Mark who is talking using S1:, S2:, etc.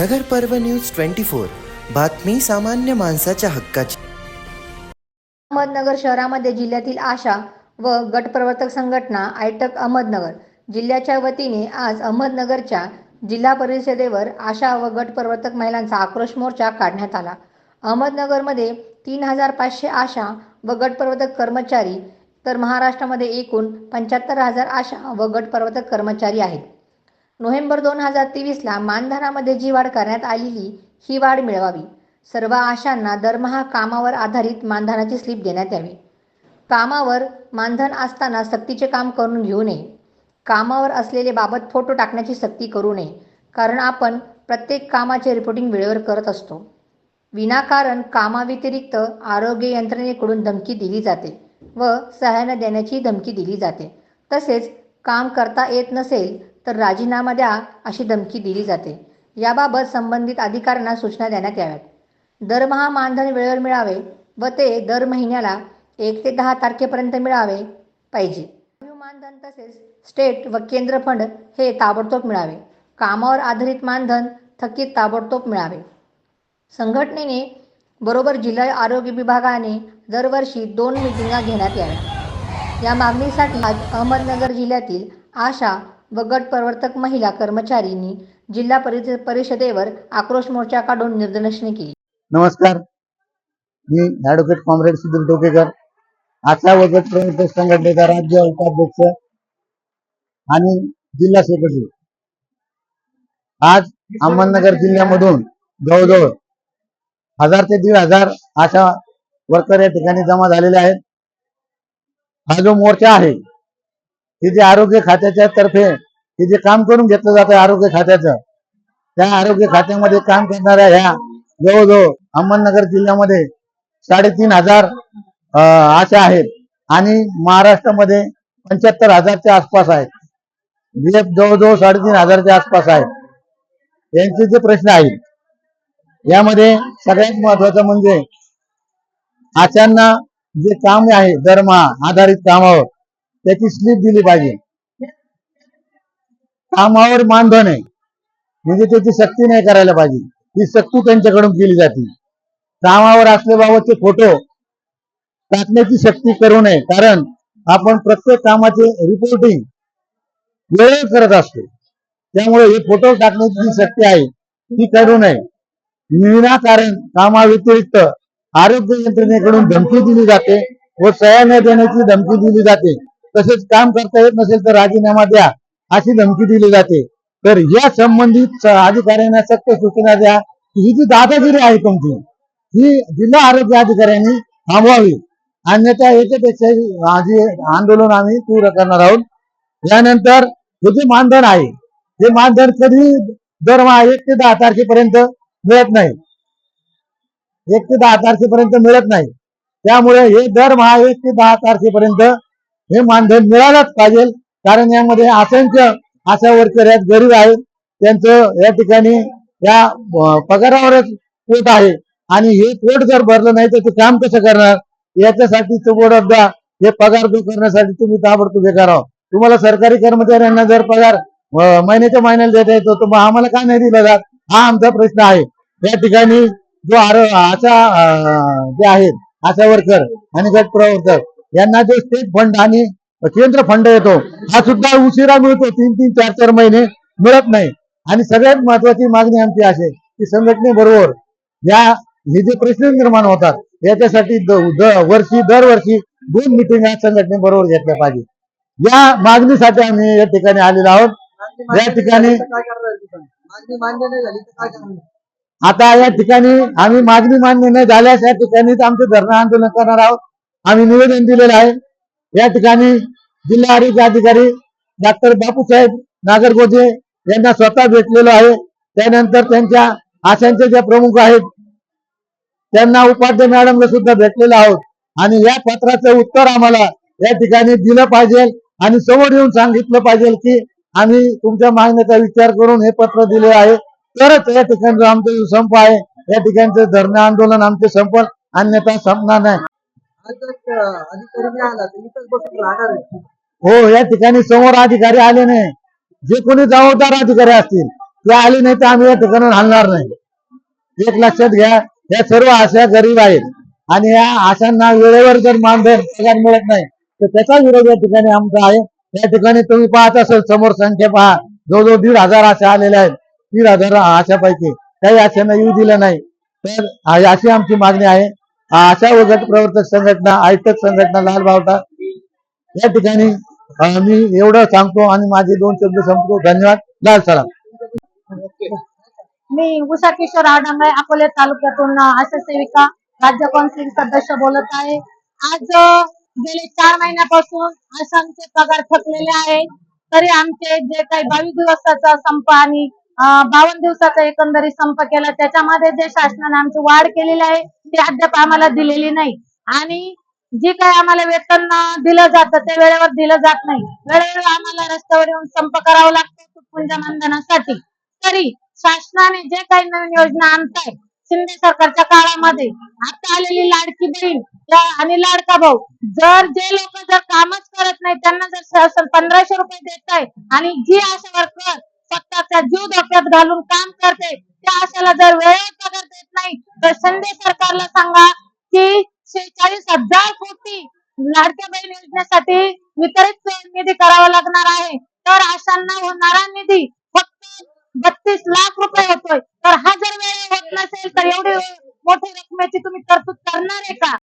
S1: नगर पर्व news twenty four. बातमी सामान्य माणसाच्या हक्काची.
S2: अहमदनगर शहरामध्ये जिल्ह्यातील आशा व गटप्रवर्तक संघटना आयटक अहमदनगर जिल्ह्याच्या वतीने आज अहमदनगरच्या जिल्हा परिषदेवर आशा व गटप्रवर्तक महिलांचा आक्रोश मोर्चा काढण्यात आला. अहमदनगरमध्ये तीन हजार पाचशे आशा व गटप्रवर्तक कर्मचारी तर महाराष्ट्रामध्ये एकूण पंच्याहत्तर हजार आशा व गटप्रवर्तक कर्मचारी आहेत. नोव्हेंबर दोन हजार तेवीसला मानधनामध्ये जी वाढ करण्यात आलेली ही वाढ मिळवावी. सर्व आशांना दरमहा कामावर आधारित मानधनाची स्लिप देण्यात यावी. कामावर मानधन असताना सक्तीचे काम करून घेऊ नये. कामावर असलेले बाबत फोटो टाकण्याची सक्ती करू नये कारण आपण प्रत्येक कामाचे रिपोर्टिंग वेळेवर करत असतो. विनाकारण कामाव्यतिरिक्त आरोग्य यंत्रणेकडून धमकी दिली जाते व सहाय्याने देण्याची धमकी दिली जाते. तसेच काम करता येत नसेल तर राजीनामा द्या अशी धमकी दिली जाते. याबाबत संबंधित अधिकाऱ्यांना सूचना देण्यात याव्यात. दरमहा मानधन वेळेवर मिळावे व ते दर महिन्याला एक ते दहा तारखेपर्यंत मिळावे पाहिजे. मानधन तसेच स्टेट व केंद्र फंड हे ताबडतोब मिळावे. कामावर आधारित मानधन थकीत ताबडतोब मिळावे. संघटनेने बरोबर जिल्हा आरोग्य विभागाने दरवर्षी दोन मिटिंगा घेण्यात याव्या या मागणीसाठी आज अहमदनगर जिल्ह्यातील आशा व गट प्रवर्तक महिला कर्मचारींनी जिल्हा परिषदेवर आक्रोश मोर्चा काढून निदर्शने केली.
S3: नमस्कार. मी ऍडव्होकेट कॉम्रेड सुधीर टोकेकर आशा व गट प्रवर्तक संघटनेचा राज्य उपाध्यक्ष आणि जिल्हा सेक्रेटरी. आज अहमदनगर जिल्ह्यामधून जवळजवळ हजार ते दीड हजार आशा वर्कर या ठिकाणी जमा झालेल्या आहेत. हा जो मोर्चा आहे हे जे आरोग्य खात्याच्या तर्फे हे जे काम करून घेतलं जातं आरोग्य खात्याचं त्या आरोग्य खात्यामध्ये काम करणाऱ्या ह्या जवळजवळ अहमदनगर जिल्ह्यामध्ये साडेतीन हजार आशा आहेत आणि महाराष्ट्रामध्ये पंच्याहत्तर हजारच्या आसपास आहेत. जे जवळजवळ साडेतीन हजारच्या आसपास आहेत. यांचे जे प्रश्न आहेत यामध्ये सगळ्यात महत्वाचं म्हणजे आशांना जे काम आहे दरमहा आधारित कामावर त्याची स्लिप दिली पाहिजे. कामावर मानधन आहे. म्हणजे त्याची सक्ती नाही करायला पाहिजे. ही सक्ती त्यांच्याकडून केली जाते. कामावर असल्याबाबतचे फोटो टाकण्याची सक्ती करू नये. कारण आपण प्रत्येक कामाचे रिपोर्टिंग वेळेवर करत असतो. त्यामुळे हे फोटो टाकण्याची जी सक्ती आहे ती करू नये. विनाकारण कामाव्यतिरिक्त आरोग्य यंत्रणेकडून धमकी दिली जाते व सह्या न देण्याची धमकी दिली जाते. तसेच काम करता येत नसेल तर राजीनामा द्या अशी धमकी दिली जाते. तर या संबंधित अधिकाऱ्यांना सक्त सूचना द्या की ही जी दादागिरी आहे तुमची ही जिल्हा आरोग्य अधिकाऱ्यांनी थांबवावी. अन्यथा याच्यापेक्षा आंदोलन आम्ही तीव्र करणार आहोत. यानंतर हे जे मानधन आहे हे मानधन कधी दरमहा एक ते दहा तारखेपर्यंत मिळत नाही. एक ते दहा तारखेपर्यंत मिळत नाही. त्यामुळे हे दरमहा एक ते दहा तारखेपर्यंत हे मानधन मिळालंच पाहिजे. कारण यामध्ये असंख्य आशा वर्कर आहेत गरीब आहेत. त्यांचं या ठिकाणी या पगारावरच पोट आहे. आणि हे पोट जर भरलं नाही तर ते काम कसं करणार? याच्यासाठी द्या हे पगार जो करण्यासाठी तुम्ही ताबडतोब हे करावं. तुम्हाला सरकारी कर्मचाऱ्यांना जर पगार महिन्याच्या महिन्याला देता येतो तर मग आम्हाला का नाही दिला जात? हा आमचा प्रश्न आहे. या ठिकाणी जो आरो आशा जे आहेत आशा वर्कर आणि गट प्रवर्तक यांना जो स्टेट फंड आणि केंद्र फंड येतो हा सुद्धा उशिरा मिळतो तीन तीन चार चार महिने मिळत नाही. आणि सगळ्यात महत्वाची मागणी आमची अशी की संघटनेबरोबर या हे जे प्रश्न निर्माण होतात याच्यासाठी वर्षी दरवर्षी दोन मिटिंग संघटनेबरोबर घेतल्या पाहिजे. या मागणीसाठी आम्ही या ठिकाणी आलेलो आहोत. या ठिकाणी
S4: नाही
S3: आता या ठिकाणी आम्ही मागणी मान्य न झाल्यास या ठिकाणीच आमचे धरणं आंदोलन करणार आहोत. आम्ही निवेदन दिलेलं आहे. या ठिकाणी जिल्हा आरोग्य अधिकारी डॉक्टर बापूसाहेब नागरगोजे यांना स्वतः भेटलेलो आहे. त्यानंतर त्यांच्या आशांचे जे प्रमुख आहेत त्यांना उपाध्याय मॅडमला सुद्धा भेटलेलो आहोत. आणि या पत्राचं उत्तर आम्हाला या ठिकाणी दिलं पाहिजे आणि समोर येऊन सांगितलं पाहिजे की आम्ही तुमच्या मागण्याचा विचार करून हे पत्र दिले आहे. तरच या ठिकाणी आमचा जो संप आहे. या ठिकाणचं धरणं आंदोलन आमचे संपल. अन्यथा संपणार नाही. हो या ठिकाणी समोर अधिकारी आले नाही. जे कोणी जबाबदार अधिकारी असतील ते आली नाही तर आम्ही या ठिकाणी हलणार नाही. एक लक्षात घ्या या सर्व आशा गरीब आहेत. आणि या आशांना वेळेवर जर मानधन पगार मिळत नाही तर त्याचा विरोध या ठिकाणी आमचा आहे. या ठिकाणी तुम्ही पाहत असाल समोर संख्या पहा. जवळजवळ दीड हजार आशा आलेल्या आहेत. दीड हजार आशापैकी काही आशांना येऊ दिलं नाही. तर अशी आमची मागणी आहे. आशा व प्रवर्तक संघटना आयटक संघटना लाल बावटा या ठिकाणी मी एवढं सांगतो आणि माझे दोन शब्द संपतो. धन्यवाद. लाल सलाम.
S5: मी उषा किशोर आडंगळे अकोले तालुक्यातून आशा सेविका राज्य कौन्सिल सदस्य बोलत आहे. आज गेले चार महिन्यापासून आशांचे पगार थकलेले आहे तरी आमचे जे काही बावीस दिवसाचा संप आणि बावन्न दिवसाचा एकंदरीत संप केला त्याच्यामध्ये जे शासनाने आमची वाढ केलेली आहे ती अद्याप आम्हाला दिलेली नाही. आणि जे काही आम्हाला वेतन दिलं जातं ते वेळेवर दिलं जात नाही. वेळेवर आम्हाला रस्त्यावर येऊन संप करावा लागतो तुटपुंज तरी शासनाने जे काही नवीन योजना आणताय शिंदे सरकारच्या काळामध्ये आता आलेली लाडकी बहीण या- आणि लाडका भाऊ जर जे लोक जर कामच करत नाही त्यांना जर शासन पंधराशे रुपये देत आहे आणि जी आशा वर्कर स्वतःचा जीव धोक्यात घालून काम करते त्या आशाला जर वेळेवर पगार देत नाही तर शिंदे सरकारला सांगा की शेहेचाळीस हजार कोटी लाडक्या बहीण योजनेसाठी वितरित निधी करावा लागणार आहे. तर आशांना होणारा निधी फक्त बत्तीस लाख रुपये होतोय. तर हा जर वेळ होत नसेल तर एवढी मोठी रकमेची तुम्ही तरतूद करणार आहे का?